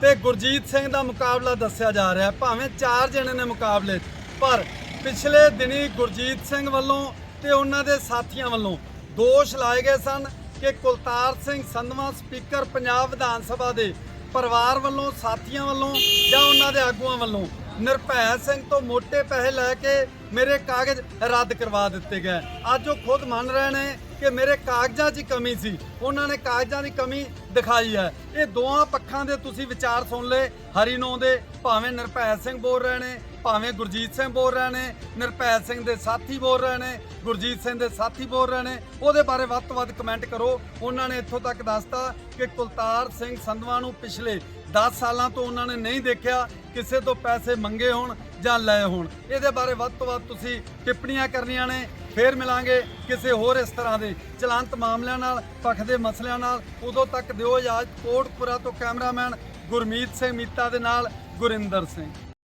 ਤੇ ਗੁਰਜੀਤ ਸਿੰਘ ਦਾ ਮੁਕਾਬਲਾ ਦੱਸਿਆ ਜਾ ਰਿਹਾ ਹੈ। ਭਾਵੇਂ ਚਾਰ ਜਣੇ ਨੇ ਮੁਕਾਬਲੇ ਪਰ ਪਿਛਲੇ ਦਿਨੀ ਗੁਰਜੀਤ ਸਿੰਘ ਵੱਲੋਂ ਤੇ ਉਹਨਾਂ ਦੇ ਸਾਥੀਆਂ ਵੱਲੋਂ ਦੋਸ਼ ਲਾਏ ਗਏ ਸਨ ਕਿ ਕੁਲਤਾਰ ਸਿੰਘ ਸੰਧਵਾ ਸਪੀਕਰ ਪੰਜਾਬ ਵਿਧਾਨ ਸਭਾ ਦੇ ਪਰਿਵਾਰ ਵੱਲੋਂ, ਸਾਥੀਆਂ ਵੱਲੋਂ ਜਾਂ ਉਹਨਾਂ ਦੇ ਆਗੂਆਂ ਵੱਲੋਂ ਨਿਰਭੈ ਸਿੰਘ ਤੋਂ ਮੋٹے ਪੈਸੇ ਲੈ ਕੇ ਮੇਰੇ ਕਾਗਜ਼ ਰੱਦ ਕਰਵਾ ਦਿੱਤੇ ਗਏ। ਅੱਜ ਉਹ ਖੁਦ ਮੰਨ ਰਹੇ ਨੇ ਕਿ ਮੇਰੇ ਕਾਗਜ਼ਾਂ 'ਚ ਕਮੀ ਸੀ। ਉਹਨਾਂ ਨੇ ਕਾਗਜ਼ਾਂ ਦੀ ਕਮੀ ਦਿਖਾਈ ਹੈ। ਇਹ ਦੋਹਾਂ ਪੱਖਾਂ ਦੇ ਤੁਸੀਂ ਵਿਚਾਰ ਸੁਣ ਲਏ। ਹਰੀਨੋ ਦੇ ਭਾਵੇਂ ਨਿਰਭੈ ਸਿੰਘ ਬੋਲ ਰਹੇ ਨੇ ਭਾਵੇਂ ਗੁਰਜੀਤ ਸਿੰਘ ਬੋਲ ਰਹੇ ਨੇ ਨਿਰਭੈ ਸਿੰਘ ਦੇ ਸਾਥੀ ਬੋਲ ਰਹੇ ਨੇ, ਗੁਰਜੀਤ ਸਿੰਘ ਦੇ ਸਾਥੀ ਬੋਲ ਰਹੇ ਨੇ, ਉਹਦੇ ਬਾਰੇ ਵੱਧ ਤੋਂ ਵੱਧ ਕਮੈਂਟ ਕਰੋ। ਉਹਨਾਂ ਨੇ ਇੱਥੋਂ ਤੱਕ ਦੱਸਤਾ ਕਿ ਕੁਲਤਾਰ ਸਿੰਘ ਸੰਧਵਾ ਨੂੰ ਪਿਛਲੇ 10 ਸਾਲਾਂ ਤੋਂ ਉਹਨਾਂ ਨੇ ਨਹੀਂ ਦੇਖਿਆ ਕਿਸੇ ਤੋਂ ਪੈਸੇ ਮੰਗੇ ਹੋਣ ਜਾਂ ਲਏ ਹੋਣ। ਇਹਦੇ ਬਾਰੇ ਵੱਧ ਤੋਂ ਵੱਧ ਤੁਸੀਂ ਟਿੱਪਣੀਆਂ ਕਰਨੀਆਂ ਨੇ। ਫੇਰ ਮਿਲਾਂਗੇ ਕਿਸੇ ਹੋਰ ਇਸ ਤਰ੍ਹਾਂ ਦੇ ਚਲੰਤ ਮਾਮਲਿਆਂ ਨਾਲ, ਪੱਖ ਦੇ ਮਸਲਿਆਂ ਨਾਲ। ਉਦੋਂ ਤੱਕ ਦਿਓ ਇਜਾਜ਼ਤ ਕੋਟਪੁਰਾ ਤੋਂ ਕੈਮਰਾਮੈਨ ਗੁਰਮੀਤ ਸਿੰਘ ਮੀਤਾ ਦੇ ਨਾਲ ਗੁਰਿੰਦਰ ਸਿੰਘ।